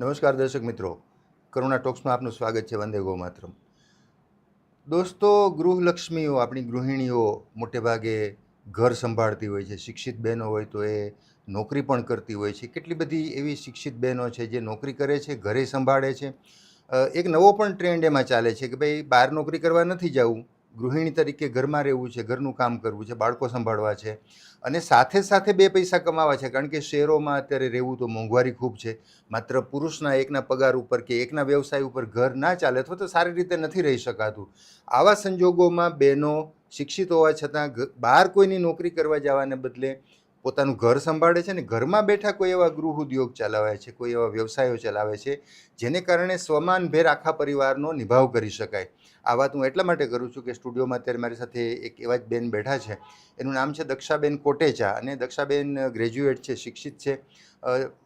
નમસ્કાર દર્શક મિત્રો. કરુણા ટોક્સમાં આપનું સ્વાગત છે વંદે ગો માતરમ દોસ્તો, ગૃહલક્ષ્મીઓ, આપણી ગૃહિણીઓ મોટેભાગે ઘર સંભાળતી હોય છે, શિક્ષિત બહેનો હોય તો એ નોકરી પણ કરતી હોય છે. કેટલી બધી એવી શિક્ષિત બહેનો છે જે નોકરી કરે છે, ઘરે સંભાળે છે. એક નવો પણ ટ્રેન્ડ એમાં ચાલે છે કે ભાઈ, બહાર નોકરી કરવા નથી જવું. ગૃહિણી તરીકે ઘરમાં રહેવું છે, ઘરનું કામ કરવું છે, બાળકો સંભાળવા છે અને સાથે સાથે બે પૈસા કમાવા છે. કારણ કે શહેરોમાં અત્યારે રહેવું તો મોંઘવારી ખૂબ છે. માત્ર પુરુષના એકના પગાર ઉપર કે એકના વ્યવસાય ઉપર ઘર ના ચાલે અથવા તો સારી રીતે નથી રહી શકાતું. આવા સંજોગોમાં બહેનો શિક્ષિત હોવા છતાં બહાર કોઈની નોકરી કરવા જવાને બદલે પોતાનું ઘર સંભાળે છે ને ઘરમાં બેઠા કોઈ એવા ગૃહ ઉદ્યોગ ચલાવે છે, કોઈ એવા વ્યવસાયો ચલાવે છે, જેને કારણે સ્વમાનભેર આખા પરિવારનો નિભાવ કરી શકાય. આ વાત હું એટલા માટે કરું છું કે સ્ટુડિયોમાં અત્યારે મારી સાથે એક એવા જ બેન બેઠા છે. એનું નામ છે દક્ષાબેન કોટેચા અને દક્ષાબેન ગ્રેજ્યુએટ છે શિક્ષિત છે.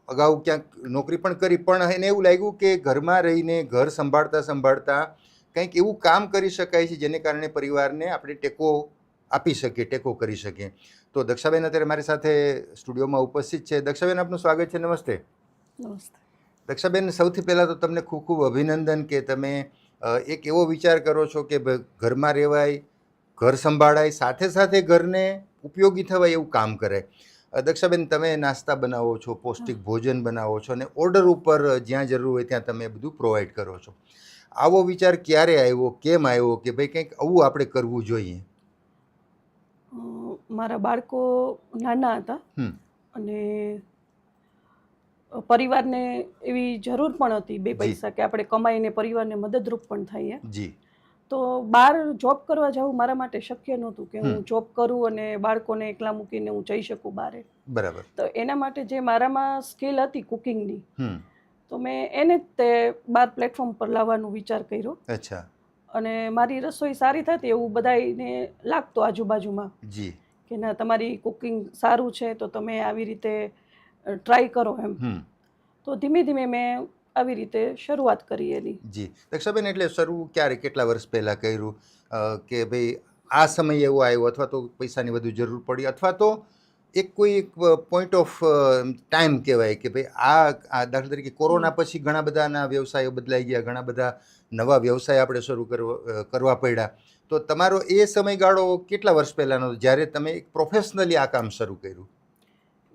અગાઉ ક્યાંક નોકરી પણ કરી પણ એને એવું લાગ્યું કે ઘરમાં રહીને ઘર સંભાળતા સંભાળતા કંઈક એવું કામ કરી શકાય છે જેને કારણે પરિવારને આપણે ટેકો આપી શકીએ ટેકો કરી શકીએ. તો દક્ષાબેન અત્યારે મારી સાથે સ્ટુડિયોમાં ઉપસ્થિત છે. દક્ષાબેન આપનું સ્વાગત છે. નમસ્તે. નમસ્તે. દક્ષાબેન સૌથી પહેલાં તો તમને ખૂબ ખૂબ અભિનંદન કે તમે એક એવો વિચાર કરો છો કે ઘરમાં રહેવાય ઘર સંભાળાય સાથે સાથે ઘરને ઉપયોગી થવાય એવું કામ કરાય અ, દક્ષાબેન તમે નાસ્તા બનાવો છો પૌષ્ટિક ભોજન બનાવો છો અને ઓર્ડર ઉપર જ્યાં જરૂર હોય ત્યાં તમે બધું પ્રોવાઈડ કરો છો. આવો વિચાર ક્યારે આવ્યો કેમ આવ્યો કે ભાઈ કંઈક આવું આપણે કરવું જોઈએ? મારા બાળકો નાના હતા. અને પરિવારને એવી જરૂર પણ હતી બે પૈસા કે આપણે કમાઈને પરિવારને મદદરૂપ પણ થઈએ. જી. તો બહાર જોબ કરવા જવું મારા માટે શક્ય નહોતું કે હું જોબ કરું અને બાળકોને એકલા મૂકીને હું જઈ શકું બારે બરાબર. તો એના માટે જે મારામાં સ્કિલ હતી કુકિંગની તો મેં એને જ તે બાર પ્લેટફોર્મ પર લાવવાનો વિચાર કર્યો. અચ્છા. અને મારી રસોઈ સારી થતી એવું બધાને લાગતું આજુબાજુમાં જી. કે ના તમારી કુકિંગ સારું છે તો તમે આવી રીતે ટ્રાય કરો એમ. હમ. તો ધીમે ધીમે મેં આવી રીતે શરૂઆત કરી એની. જી. દક્ષાબેન એટલે શરૂ ક્યારે કેટલા વર્ષ પહેલાં કર્યું? કે ભાઈ આ સમય એવો આવ્યો અથવા તો પૈસાની વધુ જરૂર પડી અથવા તો એક કોઈ એક પોઈન્ટ ઓફ ટાઈમ કહેવાય કે ભાઈ આ આ દાખલા તરીકે કોરોના પછી ઘણા બધાના વ્યવસાયો બદલાઈ ગયા ઘણા બધા નવા વ્યવસાય આપણે શરૂ કરવા કરવા પડ્યા. તો તમારો એ સમયગાળો કેટલા વર્ષ પહેલાંનો? જ્યારે તમે એક પ્રોફેશનલી આ કામ શરૂ કર્યું.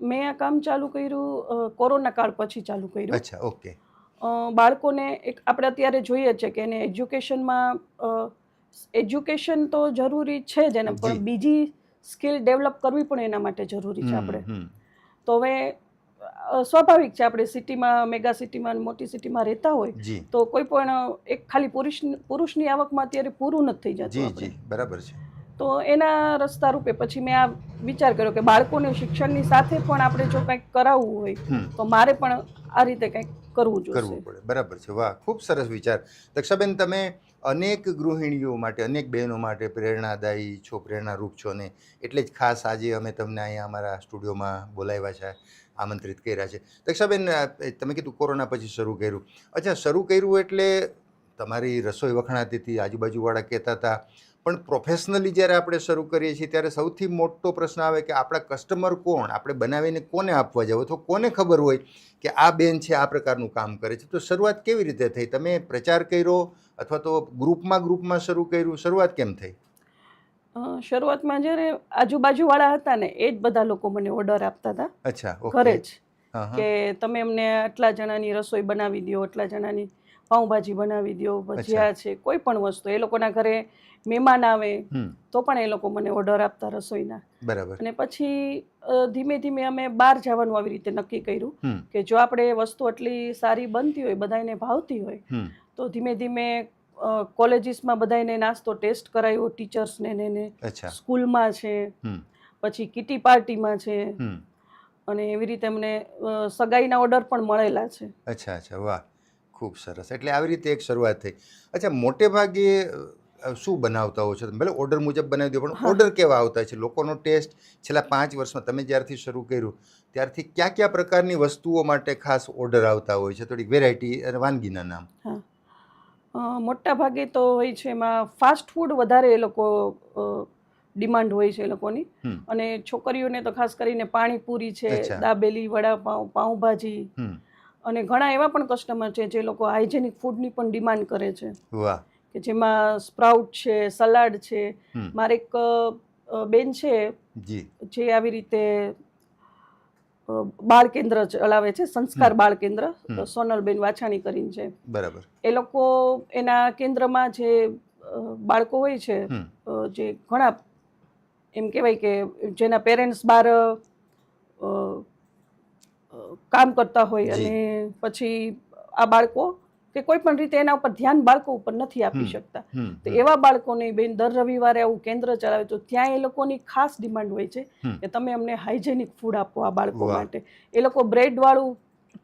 મેં આ કામ ચાલુ કર્યું કોરોના કાળ પછી ચાલુ કર્યું. અચ્છા ઓકે. બાળકોને એક આપણે અત્યારે જોઈએ છે કે એને એજ્યુકેશનમાં એજ્યુકેશન તો જરૂરી છે જ એને પણ બીજી સ્કિલ ડેવલપ કરવી પણ એના માટે જરૂરી છે આપણે. તો હવે સ્વાભાવિક છે આપણે સિટીમાં મેગા સિટીમાં મોટી સિટીમાં રહેતા હોય તો કોઈ પણ એક ખાલી પુરુષ પુરુષની આવકમાં અત્યારે પૂરું નથી થઈ જતું બરાબર છે. તો એના રસ્તા રૂપે પછી મેં આ વિચાર કર્યો કે બાળકોને શિક્ષણની સાથે પણ આપણે જો કંઈક કરાવવું હોય તો મારે પણ આ રીતે કંઈક કરવું કરવું પડે. બરાબર છે. વાહ ખૂબ સરસ વિચાર. દક્ષાબેન તમે અનેક ગૃહિણીઓ માટે અનેક બહેનો માટે પ્રેરણાદાયી છો પ્રેરણારૂપ છો ને એટલે જ ખાસ આજે અમે તમને અહીંયા અમારા સ્ટુડિયોમાં બોલાવ્યા છે આમંત્રિત કર્યા છે. દક્ષાબેન તમે કીધું કોરોના પછી શરૂ કર્યું. અચ્છા શરૂ કર્યું એટલે તમારી રસોઈ વખણાતી હતી આજુબાજુવાળા કહેતા હતા પણ પ્રોફેશનલી જ્યારે આપણે શરૂ કરીએ છીએ ત્યારે સૌથી મોટો પ્રશ્ન આવે કે આપણા કસ્ટમર કોણ? આપણે બનાવીને કોને આપવા જાવ? અથવા કોને ખબર હોય કે આ બેન છે આ પ્રકારનું કામ કરે છે? તો શરૂઆત કેવી રીતે થઈ? તમે પ્રચાર કર્યો અથવા તો ગ્રુપમાં ગ્રુપમાં શરૂ કર્યું? શરૂઆત કેમ થઈ? શરૂઆતમાં જ્યારે આજુબાજુવાળા હતા ને એ જ બધા લોકો મને ઓર્ડર આપતા હતા. અચ્છા ઘરે જ. કે તમે અમને આટલા જણાની રસોઈ બનાવી દો આટલા જણાની પાઉંભાજી બનાવી દો ભજીયા છે કોઈ પણ વસ્તુ. એ લોકોના ઘરે મહેમાન આવે તો પણ એ લોકો મને ઓર્ડર આપતા રસોઈના. બરાબર. અને પછી ધીમે ધીમે અમે બહાર જવાનું આવી રીતે નક્કી કર્યું કે જો આપણે વસ્તુ આટલી સારી બનતી હોય બધાને ભાવતી હોય તો ધીમે ધીમે કોલેજીસમાં બધાને નાસ્તો ટેસ્ટ કરાયો ટીચર્સને ને ને સ્કૂલમાં છે પછી કિટી પાર્ટીમાં છે. અને એવી રીતે અમને સગાઈના ઓર્ડર પણ મળેલા છે. અચ્છા અચ્છા વાહ. ખૂબ સરસ. એટલે આવી રીતે એક શરૂઆત થઈ. અચ્છા મોટે ભાગે શું બનાવતા હો છો? તમે ભલે ઓર્ડર મુજબ બનાવી દો પણ ઓર્ડર કેવા આવતા છે? લોકોનો ટેસ્ટ છેલ્લા પાંચ વર્ષમાં તમે જ્યારથી શરૂ કર્યું ત્યારથી કયા કયા પ્રકારની વસ્તુઓ માટે ખાસ ઓર્ડર આવતા હોય છે? થોડીક વેરાયટી અને વાનગીના નામ. મોટા ભાગે તો હોય છે એમાં ફાસ્ટ ફૂડ વધારે એ લોકો ડિમાન્ડ હોય છે એ લોકોની. અને છોકરીઓને તો ખાસ કરીને પાણીપુરી છે દાબેલી વડાપાઉં પાઉંભાજી. અને ઘણા એવા પણ કસ્ટમર છે જે લોકો હાઇજેનિક ફૂડની પણ ડિમાન્ડ કરે છે. વાહ. કે જેમાં સ્પ્રાઉટ છે સલાડ છે. મારે એક બેન છે. જે. આવી રીતે બાળ કેન્દ્ર ચલાવે છે સંસ્કાર બાળ કેન્દ્ર. સોનલબેન વાછાણી કરીને છે. બરાબર. એ લોકો એના કેન્દ્રમાં જે બાળકો હોય છે જે ઘણા એમ કહેવાય કે જેના પેરેન્ટ્સ બહાર કામ કરતા હોય અને પછી આ બાળકો કે કોઈ પણ રીતે એના ઉપર ધ્યાન બાળકો ઉપર નથી આપી શકતા. તો. એવા બાળકોને બેન દર રવિવારે આવું કેન્દ્ર ચલાવે તો ત્યાં એ લોકોની ખાસ ડિમાન્ડ હોય છે કે તમે અમને હાઇજેનિક ફૂડ આપો આ બાળકો માટે. એ લોકો બ્રેડ વાળું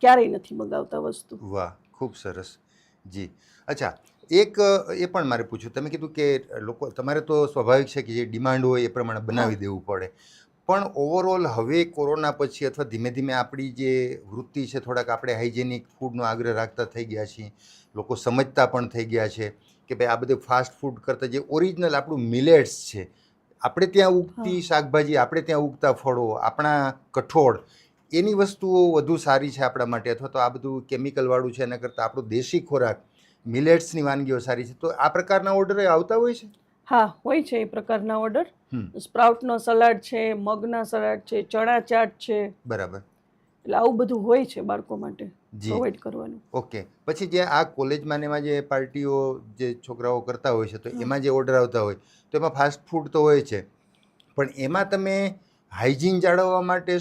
ક્યારેય નથી મંગાવતા વસ્તુ. વાહ ખૂબ સરસ. જી. અચ્છા એક એ પણ મારે પૂછ્યું તમે કીધું કે લોકો તમારે તો સ્વાભાવિક છે કે જે ડિમાન્ડ હોય એ પ્રમાણે બનાવી દેવું પડે. પણ ઓવરઓલ હવે કોરોના પછી અથવા ધીમે ધીમે આપણી જે વૃત્તિ છે થોડાક આપણે હાઇજેનિક ફૂડનો આગ્રહ રાખતા થઈ ગયા છીએ. લોકો સમજતા પણ થઈ ગયા છે કે ભાઈ આ બધું ફાસ્ટ ફૂડ કરતાં જે ઓરિજિનલ આપણું મિલેટ્સ છે આપણે ત્યાં ઉગતી શાકભાજી આપણે ત્યાં ઉગતા ફળો આપણા કઠોળ એની વસ્તુઓ વધુ સારી છે આપણા માટે અથવા તો આ બધું કેમિકલવાળું છે એના કરતાં આપણો દેશી ખોરાક મિલેટ્સની વાનગીઓ સારી છે. તો આ પ્રકારના ઓર્ડર આવતા હોય છે? હા હોય છે એ પ્રકારના ઓર્ડર. સ્પ્રાઉટનો સલાડ છે મગના સલાડ છે ચણા ચાટ છે. બરાબર. એટલે આવું બધું હોય છે બાળકો માટે પ્રોવાઈડ કરવાનું. ઓકે. પછી જે આ કોલેજમાં ને એમાં જે પાર્ટીઓ જે છોકરાઓ કરતા હોય છે તો એમાં જે ઓર્ડર આવતા હોય તો એમાં ફાસ્ટ ફૂડ તો હોય છે. પણ એમાં તમે હાઇજીન જાળવવા માટે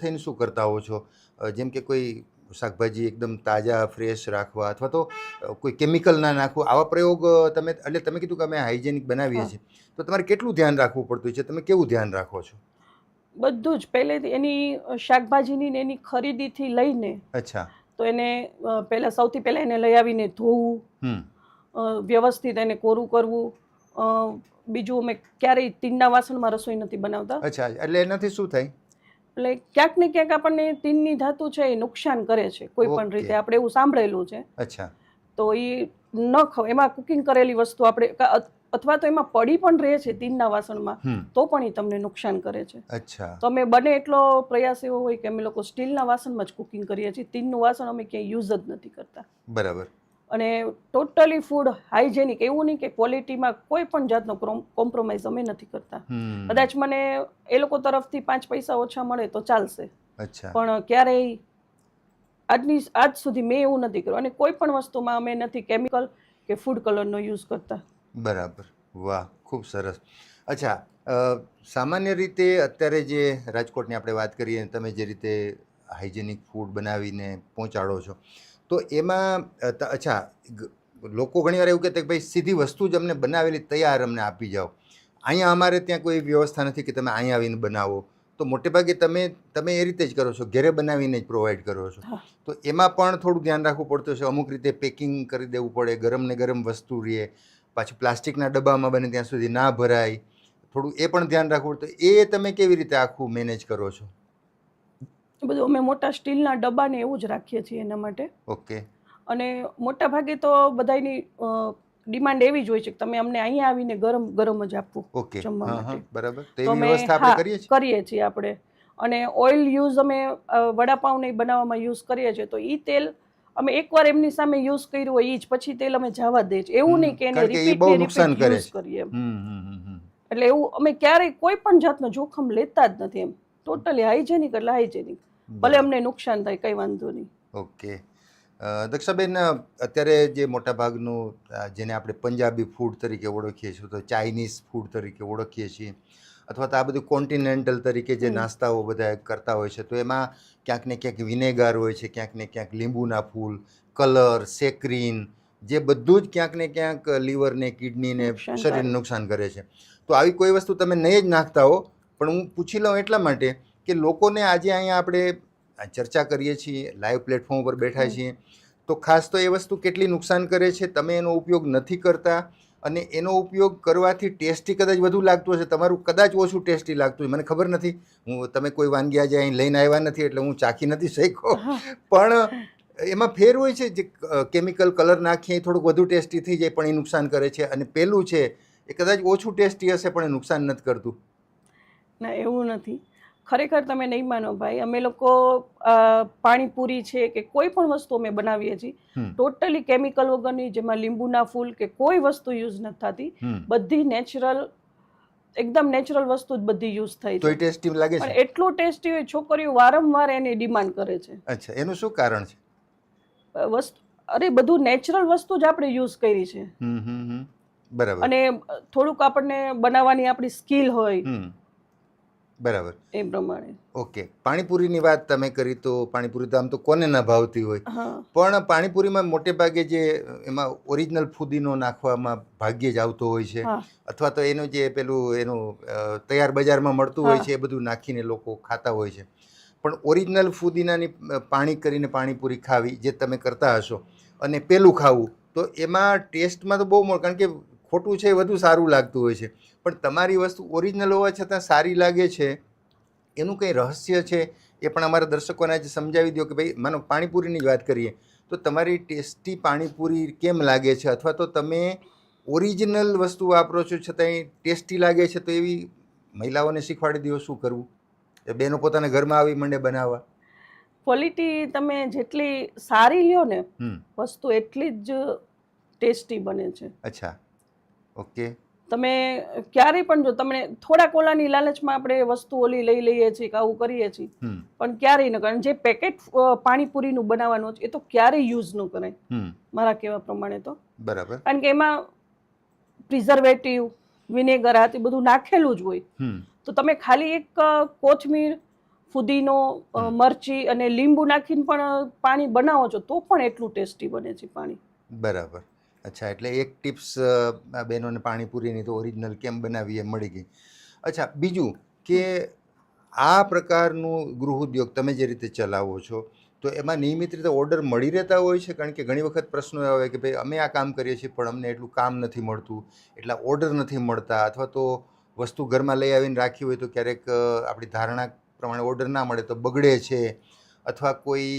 થઈને શું કરતા હો છો? જેમ કે કોઈ શાકભાજી એકદમ તાજા ફ્રેશ રાખવા અથવા તો કોઈ કેમિકલ ના નાખવું. આવા પ્રયોગ તમે એટલે તમે કીધું કે અમે હાઇજેનિક બનાવીએ છીએ. તો તમારે કેટલું ધ્યાન રાખવું પડતું છે? તમે કેવું ધ્યાન રાખો છો? બધું જ. પહેલેથી એની શાકભાજીની ને એની ખરીદીથી લઈને અચ્છા. તો એને પહેલાં સૌથી પહેલાં એને લઈ આવીને ધોવું વ્યવસ્થિત એને કોરું કરવું બીજું અમે ક્યારેય ટીનના વાસણમાં રસોઈ નથી બનાવતા. અચ્છા. એટલે એનાથી શું થાય? એટલે ક્યાંક ને ક્યાંક આપણને ટીનની ધાતુ છે એ નુકસાન કરે છે કોઈ પણ રીતે. આપણે એવું સાંભળેલું છે. અચ્છા. તો એ ન ખાવ એમાં કુકિંગ કરેલી વસ્તુ આપણે અથવા તો એમાં પડી પણ રહે છે તીનના વાસણમાં તો પણ એ તમને નુકસાન કરે છે. અચ્છા. તો અમે બને એટલો પ્રયાસ એવો હોય કે અમે લોકો સ્ટીલના વાસણમાં જ કુકિંગ કરીએ છીએ. તીનનું વાસણ અમે ક્યાંય યુઝ જ નથી કરતા. બરાબર. અને ટોટલી ફૂડ હાઇજેનિક એવું નહીં કે ક્વોલિટીમાં કોઈ પણ જાતનો કોમ્પ્રોમાઇઝ અમે નથી કરતા. કદાચ મને એ લોકો તરફથી પાંચ પૈસા ઓછા મળે તો ચાલશે. પણ ક્યારેય આજની આજ સુધી મેં એવું નથી કર્યું. અને કોઈ પણ વસ્તુમાં અમે નથી કેમિકલ કે ફૂડ કલરનો યુઝ કરતા. બરાબર. વાહ ખૂબ સરસ. અચ્છા સામાન્ય રીતે અત્યારે જે રાજકોટની આપણે વાત કરીએ તમે જે રીતે હાઇજેનિક ફૂડ બનાવીને પહોંચાડો છો તો એમાં અચ્છા લોકો ઘણીવાર એવું કહેતા કે ભાઈ સીધી વસ્તુ જ અમને બનાવેલી તૈયાર અમને આપી જાઓ. અહીંયા અમારે ત્યાં કોઈ વ્યવસ્થા નથી કે તમે અહીંયા આવીને બનાવો. તો મોટે ભાગે તમે તમે એ રીતે જ કરો છો ઘરે બનાવીને જ પ્રોવાઈડ કરો છો. તો એમાં પણ થોડું ધ્યાન રાખવું પડતું છે અમુક રીતે પેકિંગ કરી દેવું પડે ગરમ ને ગરમ વસ્તુ રહે પાછું પ્લાસ્ટિકના ડબ્બામાં બને ત્યાં સુધી ના ભરાય. થોડું એ પણ ધ્યાન રાખવું પડતું એ તમે કેવી રીતે આખું મેનેજ કરો છો? બધું અમે મોટા સ્ટીલના ડબ્બાને એવું જ રાખીએ છીએ એના માટે. ઓકે. અને મોટા ભાગે તો બધાની ડિમાન્ડ એવી જ હોય છે કે તમે અમને અહીંયા આવીને ગરમ ગરમ જ આપવું ઓકે. જમવા માટે. બરાબર. તો અમે વ્યવસ્થા આપણે હા, કરીએ છીએ? કરીએ છીએ આપણે. અને ઓઇલ યુઝ અમે વડાપાઉં ને બનાવવામાં યુઝ કરીએ છીએ. તો એ તેલ અમે એકવાર એમની સામે યુઝ કર્યું હોય એ જ પછી તેલ અમે જવા દે છે. એવું નહીં કે એને રિપીટ ને રિપીટ યુઝ કરીએ એટલે એવું અમે ક્યારેય કોઈ પણ જાતનો જોખમ લેતા જ નથી એમ. ટોટલી હાઇજેનિક એટલે હાઇજેનિક ભલે અમને નુકસાન થાય કંઈ વાંધો નહીં. ઓકે. દક્ષાબેન અત્યારે જે મોટા ભાગનું જેને આપણે પંજાબી ફૂડ તરીકે ઓળખીએ છીએ તો ચાઇનીઝ ફૂડ તરીકે ઓળખીએ છીએ અથવા તો આ બધું કોન્ટિનેન્ટલ તરીકે જે નાસ્તાઓ બધા કરતા હોય છે તો એમાં ક્યાંક ને ક્યાંક વિનેગાર હોય છે ક્યાંક ને ક્યાંક લીંબુના ફૂલ કલર સેક્રીન જે બધું જ ક્યાંક ને ક્યાંક લીવરને કિડનીને શરીરને નુકસાન કરે છે. તો આવી કોઈ વસ્તુ તમે નહીં જ નાખતા હો પણ હું પૂછી લઉં એટલા માટે કે લોકોને આજે અહીંયા આપણે ચર્ચા કરીએ છીએ લાઈવ પ્લેટફોર્મ ઉપર બેઠા છીએ તો ખાસ તો એ વસ્તુ કેટલી નુકસાન કરે છે તમે એનો ઉપયોગ નથી કરતા અને એનો ઉપયોગ કરવાથી ટેસ્ટી કદાચ વધુ લાગતું હશે તમારું કદાચ ઓછું ટેસ્ટી લાગતું હોય મને ખબર નથી હું તમે કોઈ વાનગી આજે અહીં લઈને આવ્યા નથી એટલે હું ચાખી નથી શક્યો પણ એમાં ફેર હોય છે જે કેમિકલ કલર નાખીએ એ થોડુંક વધુ ટેસ્ટી થઈ જાય પણ એ નુકસાન કરે છે અને પેલું છે એ કદાચ ઓછું ટેસ્ટી હશે પણ એ નુકસાન નથી કરતું. ના એવું નથી. ખરેખર તમે નહીં માનો ભાઈ. અમે લોકો પાણીપુરી છે કે કોઈ પણ વસ્તુ અમે બનાવીએ છીએ ટોટલી કેમિકલ વગરની જેમાં લીંબુના ફૂલ કે કોઈ વસ્તુ યુઝ નથી થતી. બધી નેચરલ એકદમ નેચરલ વસ્તુ જ બધી યુઝ થઈ છે. ટેસ્ટી લાગે છે? એટલું ટેસ્ટી હોય છોકરીઓ વારંવાર એની ડિમાન્ડ કરે છે. અચ્છા એનું શું કારણ છે? વસ્તુ અરે બધું નેચરલ વસ્તુ જ આપણે યુઝ કરી છે. બરાબર. અને થોડુંક આપણને બનાવવાની આપણી સ્કિલ હોય. બરાબર. એ પ્રમાણે. ઓકે. પાણીપુરીની વાત તમે કરી તો પાણીપુરી તો આમ તો કોને ના ભાવતી હોય. પણ પાણીપુરીમાં મોટે ભાગે જે એમાં ઓરિજિનલ ફુદીનો નાખવામાં ભાગ્યે જ આવતો હોય છે. અથવા તો એનું જે પેલું એનું તૈયાર બજારમાં મળતું હોય છે એ બધું નાખીને લોકો ખાતા હોય છે. પણ ઓરિજિનલ ફુદીનાની પાણી કરીને પાણીપુરી ખાવી જે તમે કરતા હશો અને પેલું ખાવું તો એમાં ટેસ્ટમાં તો બહુ મળે કારણ કે ખોટું છે એ વધુ સારું લાગતું હોય છે. પણ તમારી વસ્તુ ઓરિજિનલ હોવા છતાં સારી લાગે છે એનું કંઈ રહસ્ય છે? એ પણ અમારા દર્શકોને આજે સમજાવી દો કે ભાઈ માનો પાણીપુરીની જ વાત કરીએ તો તમારી ટેસ્ટી પાણીપુરી કેમ લાગે છે? અથવા તો તમે ઓરિજિનલ વસ્તુ વાપરો છો છતાંય ટેસ્ટી લાગે છે તો એવી મહિલાઓને શીખવાડી દો શું કરવું? એ બેનો પોતાના ઘરમાં આવી મંડે બનાવવા. ક્વોલિટી તમે જેટલી સારી લ્યો ને વસ્તુ એટલી જ ટેસ્ટી બને છે. અચ્છા. ઓકે. તમે ક્યારેય પણ જો તમને થોડા કોલાની લાલચમાં આપણે વસ્તુ ઓલી લઈ લઈએ છીએ કે આવું કરીએ છીએ પણ ક્યારેય ન કરે જે પેકેટ પાણીપુરીનું બનાવવાનું છે એ તો ક્યારેય યુઝ ન કરાય. મારા કહેવા પ્રમાણે તો. બરાબર. કારણ કે એમાં પ્રિઝર્વેટિવ વિનેગર આ તે બધું નાખેલું જ હોય. તો તમે ખાલી એક કોથમીર ફુદીનો મરચી અને લીંબુ નાખીને પણ પાણી બનાવો છો તો પણ એટલું ટેસ્ટી બને છે પાણી. બરાબર. અચ્છા, એટલે એક ટિપ્સ આ બહેનોને પાણીપુરીની તો ઓરિજિનલ કેમ બનાવી એ મળી ગઈ. અચ્છા, બીજું કે આ પ્રકારનું ગૃહ ઉદ્યોગ તમે જે રીતે ચલાવો છો, તો એમાં નિયમિત રીતે ઓર્ડર મળી રહેતા હોય છે? કારણ કે ઘણી વખત પ્રશ્નો એવા હોય કે ભાઈ અમે આ કામ કરીએ છીએ, પણ અમને એટલું કામ નથી મળતું, એટલા ઓર્ડર નથી મળતા, અથવા તો વસ્તુ ઘરમાં લઈ આવીને રાખી હોય તો ક્યારેક આપણી ધારણા પ્રમાણે ઓર્ડર ના મળે તો બગડે છે, અથવા કોઈ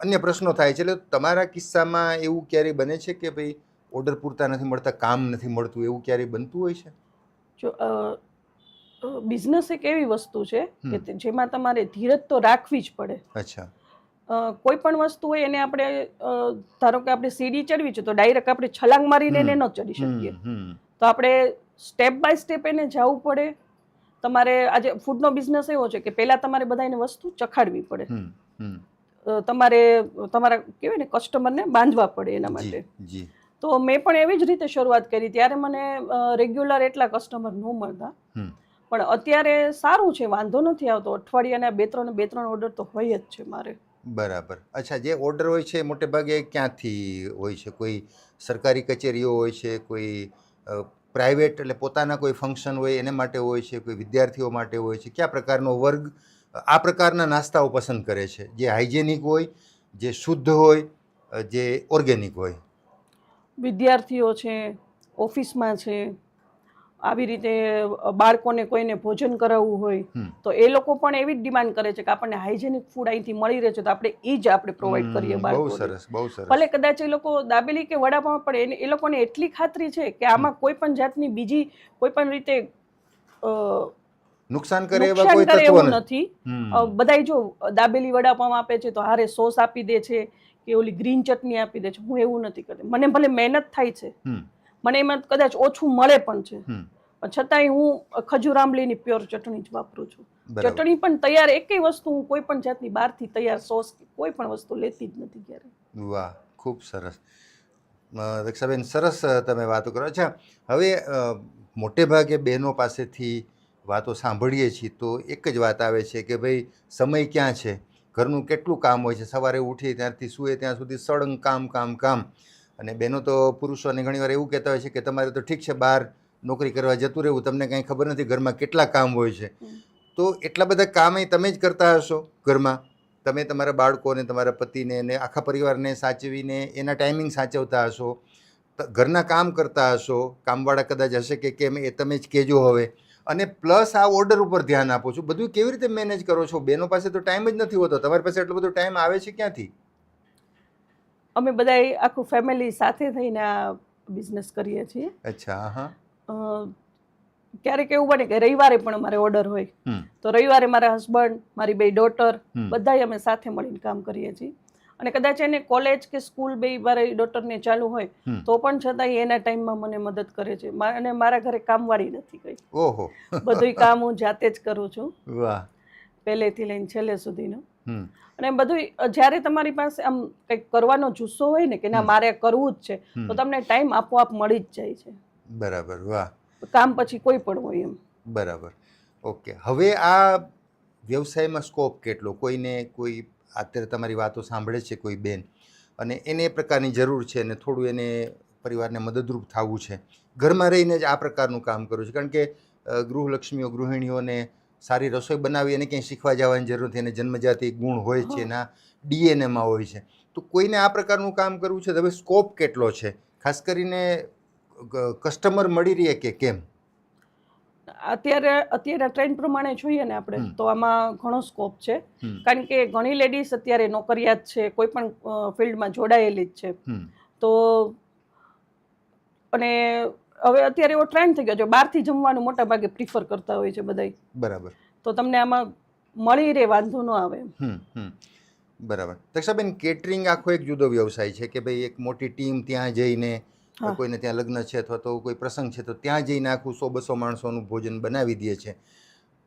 અન્ય પ્રશ્નો થાય છે. એટલે તમારા કિસ્સામાં એવું ક્યારેય બને છે કે ભાઈ ઓર્ડર પૂરતા નથી મળતા કામ નથી મળતું એવું ક્યારેય બનતું હોય છે? જો બિઝનેસ એક એવી વસ્તુ છે કે જેમાં તમારે ધીરજ તો રાખવી જ પડે. અચ્છા. કોઈ પણ વસ્તુ હોય એને આપણે ધારો કે આપણે સીડી ચડવી છે તો ડાયરેક્ટ આપણે છલાંગ મારીને એને ન ચડી શકીએ. તો આપણે સ્ટેપ બાય સ્ટેપ એને જવું પડે. તમારે આજે ફૂડનો બિઝનેસ એવો છે કે પહેલાં તમારે બધાને વસ્તુ ચખાડવી પડે. તમારે તમારા કહેવાય ને કસ્ટમરને બાંધવા પડે એના માટે. જી. તો મેં પણ એવી જ રીતે શરૂઆત કરી. ત્યારે મને રેગ્યુલર એટલા કસ્ટમર ન મળતા. પણ અત્યારે સારું છે વાંધો નથી આવતો. અઠવાડિયાના બે ત્રણ બે ત્રણ ઓર્ડર તો હોય જ છે મારે. બરાબર. અચ્છા જે ઓર્ડર હોય છે મોટે ભાગે ક્યાંથી હોય છે? કોઈ સરકારી કચેરીઓ હોય છે કોઈ પ્રાઇવેટ એટલે પોતાના કોઈ ફંક્શન હોય એને માટે હોય છે કોઈ વિદ્યાર્થીઓ માટે હોય છે? કયા પ્રકારનો વર્ગ આ પ્રકારના નાસ્તાઓ પસંદ કરે છે? જે હાઇજેનિક હોય જે શુદ્ધ હોય જે ઓર્ગેનિક હોય? વિદ્યાર્થીઓ છે ઓફિસમાં છે આવી રીતે બાળકોને કોઈને ભોજન કરાવવું હોય તો એ લોકો પણ એવી જ ડિમાન્ડ કરે છે કે આપણને હાઇજેનિક ફૂડ અહીંથી મળી રહે છે તો આપણે એ જ આપણે પ્રોવાઈડ કરીએ બહુ સરસ બહુ સરસ. ભલે કદાચ એ લોકો દાબેલી કે વડાપાઉં પણ એ લોકોને એટલી ખાતરી છે કે આમાં કોઈ પણ જાતની બીજી કોઈ પણ રીતે નુકસાન કરે એવા કોઈ તત્વો નથી. બધાય જો દાબેલી વડાપાઉં આપે છે તો હારે સોસ આપી દે છે કે ઓલી ગ્રીન ચટણી આપી દે છે. હું એવું નથી કરતી. મને ભલે મહેનત થાય છે. મને એમાં કદાચ ઓછું મળે પણ છે. પણ છતાંય હું ખજૂર આંબલીની પ્યોર ચટણી જ વાપરું છું. ચટણી પણ તૈયાર એકેય વસ્તુ હું કોઈ પણ જાતની બહારથી તૈયાર સોસ કોઈ પણ વસ્તુ લેતી જ નથી ક્યારે વાહ ખૂબ સરસ. દક્ષાબેન સરસ તમે વાતો કરો. અચ્છા હવે મોટે ભાગે બહેનો પાસેથી વાતો સાંભળીએ છીએ તો એક જ વાત આવે છે કે ભાઈ સમય ક્યાં છે? ઘરનું કેટલું કામ હોય છે? સવારે ઉઠી ત્યારથી સૂએ ત્યાં સુધી સળંગ કામ કામ કામ. અને બહેનો તો પુરુષોને ઘણીવાર એવું કહેતા હોય છે કે તમારે તો ઠીક છે બહાર નોકરી કરવા જતું રહેવું તમને કાંઈ ખબર નથી ઘરમાં કેટલા કામ હોય છે. તો એટલા બધા કામ એ તમે જ કરતા હશો ઘરમાં? તમે તમારા બાળકોને તમારા પતિને ને આખા પરિવારને સાચવીને એના ટાઈમિંગ સાચવતા હશો? ઘરના કામ કરતા હશો? કામવાળા કદાચ હશે કે કેમ એ તમે જ કહેજો હવે. અને પ્લસ આ ઓર્ડર ઉપર ધ્યાન આપો છો. બધું કેવી રીતે મેનેજ કરો છો? બેનો પાસે તો ટાઈમ જ નથી હોતો. તમારી પાસે એટલો બધો ટાઈમ આવે છે ક્યાંથી? અમે બધાય આખું ફેમિલી સાથે થઈને આ બિઝનેસ કરીએ છીએ. અચ્છા હા ક્યારેક એવું બને કે રવિવારે પણ અમારે ઓર્ડર હોય. તો રવિવારે મારા હસબન્ડ મારી બે ડોટર બધા બધાય અમે સાથે મળીને કામ કરીએ છીએ. અને કદાચ એને કોલેજ કે સ્કૂલ બે મારી ડોટરને ચાલુ હોય તો પણ છતાંય એના ટાઈમમાં મને મદદ કરે છે. અને મારા ઘરે કામવાળી નથી કઈ. ઓહો. બધું કામ હું જાતે જ કરું છું. વાહ. પહેલેથી લઈને છેલ્લે સુધીનું. અને બધું જ્યારે તમારી પાસે આમ કંઈક કરવાનો જુસ્સો હોય ને કે ના મારે કરવું જ છે તો તમને ટાઈમ આપોઆપ મળી જ જાય છે. બરાબર વાહ. કામ પછી કોઈ પણ હોય એમ. બરાબર. ઓકે. હવે આ વ્યવસાયમાં સ્કોપ કેટલો? કોઈને કોઈ અત્યારે તમારી વાતો સાંભળે છે કોઈ બેન. અને એને એ પ્રકારની જરૂર છે અને થોડું એને પરિવારને મદદરૂપ થવું છે. ઘરમાં રહીને જ આ પ્રકારનું કામ કરવું છે. કારણ કે ગૃહલક્ષ્મીઓ ગૃહિણીઓને સારી રસોઈ બનાવી એને ક્યાંય શીખવા જવાની જરૂર નથી. એને જન્મજાતિ ગુણ હોય છે. એના ડીએનએમાં હોય છે. તો કોઈને આ પ્રકારનું કામ કરવું છે? તો હવે સ્કોપ કેટલો છે? ખાસ કરીને કસ્ટમર મળી રહે કે કેમ? અત્યારે અત્યારે ટ્રેન્ડ પ્રમાણે જોઈએ ને આપણે તો આમાં ઘણો સ્કોપ છે. કારણ કે ઘણી લેડીઝ અત્યારે નોકરિયાત છે કોઈ પણ ફિલ્ડમાં જોડાયેલી જ છે. તો અને હવે અત્યારે એવો ટ્રેન્ડ થઈ ગયો છે બહારથી જમવાનું મોટા ભાગે પ્રિફર કરતા હોય છે બધા બરાબર. તો તમને આમાં મળી રહે વાંધો ન આવે બરાબર. દક્ષાબેન કેટરિંગ આખો એક જુદો વ્યવસાય છે કે ભાઈ એક મોટી ટીમ ત્યાં જઈને. કોઈને ત્યાં લગ્ન છે અથવા તો કોઈ પ્રસંગ છે તો ત્યાં જઈને આખું સો બસો માણસોનું ભોજન બનાવી દે છે.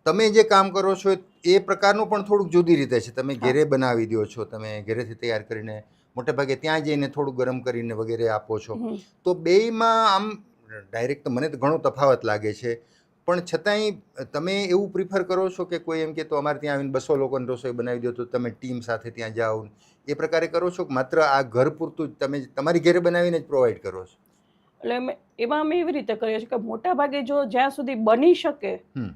તમે જે કામ કરો છો એ પ્રકારનું પણ થોડુંક જુદી રીતે છે. તમે ઘેરે બનાવી દો છો તમે ઘરેથી તૈયાર કરીને મોટે ભાગે ત્યાં જઈને થોડું ગરમ કરીને વગેરે આપો છો. તો બેયમાં આમ ડાયરેક્ટ તો મને તો ઘણો તફાવત લાગે છે પણ છતાંય તમે એવું પ્રિફર કરો છો કે કોઈ એમ કે તો અમારે ત્યાં આવીને બસો લોકોને રસોઈ બનાવી દો તો તમે ટીમ સાથે ત્યાં જાઓ એ પ્રકારે કરો છો કે માત્ર આ ઘર પૂરતું જ તમે તમારી ઘરે બનાવીને જ પ્રોવાઈડ કરો છો? એટલે અમે એમાં અમે એવી રીતે કરીએ છીએ કે મોટા ભાગે જો જ્યાં સુધી બની શકે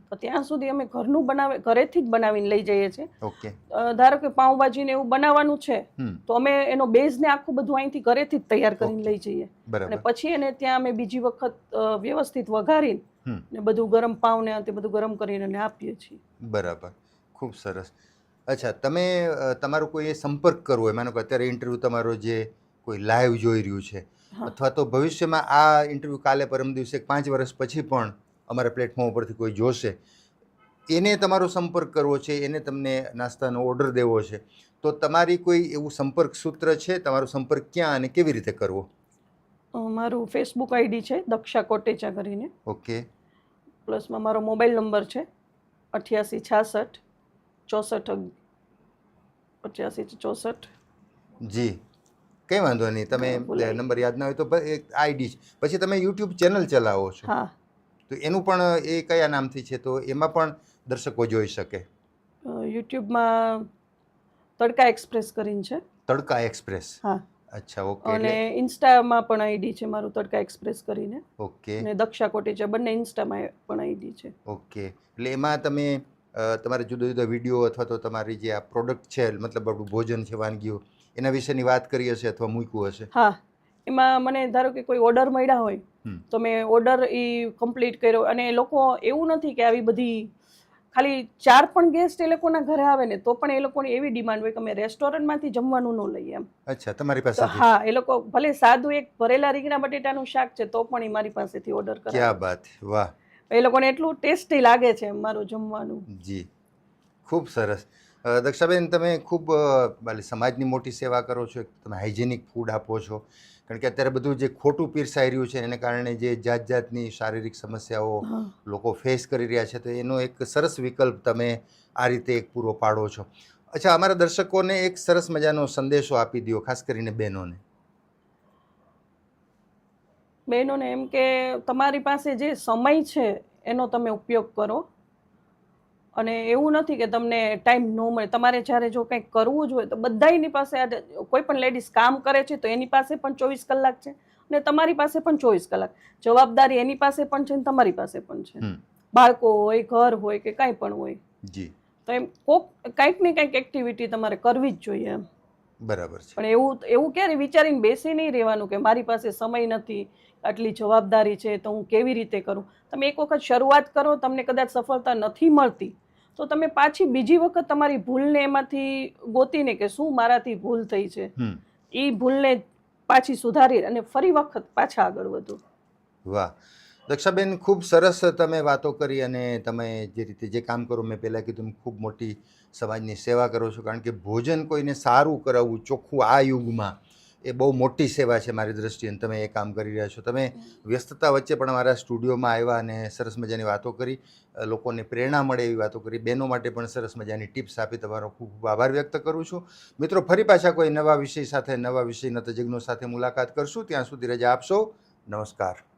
તો ત્યાં સુધી અમે ઘરનું બનાવે ઘરેથી જ બનાવીને લઈ જઈએ છીએ. ઓકે. ધારો કે પાઉંભાજી ને એવું બનાવવાનું છે તો અમે એનો બેઝ ને આખું બધું અહીંથી ઘરેથી જ તૈયાર કરીને લઈ જઈએ. અને પછી એને ત્યાં અમે બીજી વખત વ્યવસ્થિત વઘારીને ને બધું ગરમ પાઉં ને તે બધું ગરમ કરીને આપીએ છીએ. બરાબર. ખૂબ સરસ. અચ્છા તમે તમારો કોઈ એ સંપર્ક કરવો હોય માનો કે અત્યારે ઇન્ટરવ્યૂ તમારો જે કોઈ લાઈવ જોઈ રહ્યું છે અથવા તો ભવિષ્યમાં આ ઇન્ટરવ્યૂ કાલે પરમ દિવસે પાંચ વર્ષ પછી પણ અમારા પ્લેટફોર્મ ઉપરથી કોઈ જોશે એને તમારો સંપર્ક કરવો છે એને તમને નાસ્તાનો ઓર્ડર દેવો છે તો તમારી કોઈ એવું સંપર્ક સૂત્ર છે? તમારો સંપર્ક ક્યાં અને કેવી રીતે કરવો? મારું ફેસબુક આઈડી છે દક્ષા કોટેચા કરીને. ઓકે. પ્લસમાં મારો મોબાઈલ નંબર છે અઠ્યાસી છાસઠ ચોસઠ પચાસી ચોસઠ? જી. કંઈ વાંધો નહીં. તમે નંબર યાદ ના હોય તો આઈડી પછી તમે યુટ્યુબ ચેનલ ચલાવો છો. હા. તો એનું પણ એ કયા નામથી છે? તો એમાં પણ દર્શકો જોઈ શકે. યુટ્યુબમાં તડકા એક્સપ્રેસ કરીને છે. તડકા એક્સપ્રેસ. હા. અચ્છા ઓકે. અને ઇન્સ્ટામાં પણ આઈડી છે મારું તડકા એક્સપ્રેસ કરીને. ઓકે. અને દક્ષા છે બંને ઇન્સ્ટામાં પણ આઈડી છે. ઓકે. એટલે એમાં તમે તમારે જુદા જુદા વીડિયો અથવા તો તમારી જે આ પ્રોડક્ટ છે મતલબ આપણું ભોજન છે વાનગીઓ એના વિશેની વાત કરી હશે અથવા મૂક્યું હશે? હા. એમાં મને ધારો કે કોઈ ઓર્ડર મળ્યા હોય તો મેં ઓર્ડર એ કમ્પ્લીટ કર્યો. અને લોકો એવું નથી કે આવી બધી ખાલી ચાર પણ ગેસ્ટ એ લોકોના ઘરે આવે ને તો પણ એ લોકોની એવી ડિમાન્ડ હોય કે અમે રેસ્ટોરન્ટમાંથી જમવાનું ન લઈએ એમ. અચ્છા તમારી પાસે હા એ લોકો ભલે સાદું એક ભરેલા રીંગણા બટેટાનું શાક છે તો પણ એ મારી પાસેથી ઓર્ડર કરે ક્યાં બાત વાહ. એ લોકોને એટલું ટેસ્ટી લાગે છે મારું જમવાનું. જી. ખૂબ સરસ. દક્ષાબેન તમે ખૂબ સમાજની મોટી સેવા કરો છો તમે હાઇજેનિક ફૂડ આપો છો. કારણ કે અત્યારે બધું જે ખોટું પીરસાઈ રહ્યું છે એને કારણે જે જાત જાતની શારીરિક સમસ્યાઓ લોકો ફેસ કરી રહ્યા છે તો એનો એક સરસ વિકલ્પ તમે આ રીતે એક પૂરો પાડો છો. અચ્છા અમારા દર્શકોને એક સરસ મજાનો સંદેશો આપી દો ખાસ કરીને બહેનોને. બહેનોને એમ કે તમારી પાસે જે સમય છે એનો તમે ઉપયોગ કરો. અને એવું નથી કે તમને ટાઈમ ન મળે. તમારે જ્યારે જો કંઈક કરવું જ હોય તો બધાની પાસે આજે કોઈ પણ લેડીઝ કામ કરે છે તો એની પાસે પણ ચોવીસ કલાક છે અને તમારી પાસે પણ ચોવીસ કલાક. જવાબદારી એની પાસે પણ છે ને તમારી પાસે પણ છે. બાળકો હોય ઘર હોય કે કાંઈ પણ હોય. જી. તો એમ કોક કંઈક ને કંઈક એક્ટિવિટી તમારે કરવી જ જોઈએ એમ. બરાબર છે. પણ એવું એવું ક્યારે વિચારીને બેસી નહીં રહેવાનું કે મારી પાસે સમય નથી આટલી જવાબદારી છે તો હું કેવી રીતે કરું? તમે એક વખત શરૂઆત કરો તમને કદાચ સફળતા નથી મળતી. તો તમે પાછી બીજી વખત તમારી ભૂલને એમાંથી ગોતીને કે શું મારાથી ભૂલ થઈ છે? એ ભૂલને પાછી સુધારી અને ફરી વખત પાછા આગળ વધો. વાહ. દક્ષાબેન ખૂબ સરસ તમે વાતો કરી અને તમે જે રીતે જે કામ કરો મેં પહેલાં કીધું ખૂબ મોટી સમાજની સેવા કરો છો કારણ કે ભોજન કોઈને સારું કરાવવું ચોખ્ખું આ યુગમાં એ બહુ મોટી સેવા છે મારી દ્રષ્ટિએ અને તમે એ કામ કરી રહ્યા છો. તમે વ્યસ્તતા વચ્ચે પણ અમારા સ્ટુડિયોમાં આવ્યા અને સરસ મજાની વાતો કરી લોકોને પ્રેરણા મળે એવી વાતો કરી. બહેનો માટે પણ સરસ મજાની ટિપ્સ આપી તમારો ખૂબ ખૂબ આભાર વ્યક્ત કરું છું. મિત્રો, ફરી પાછા કોઈ નવા વિષય સાથે, નવા વિષયના તજજ્ઞો સાથે મુલાકાત કરશું. ત્યાં સુધી રજા આપશો. નમસ્કાર.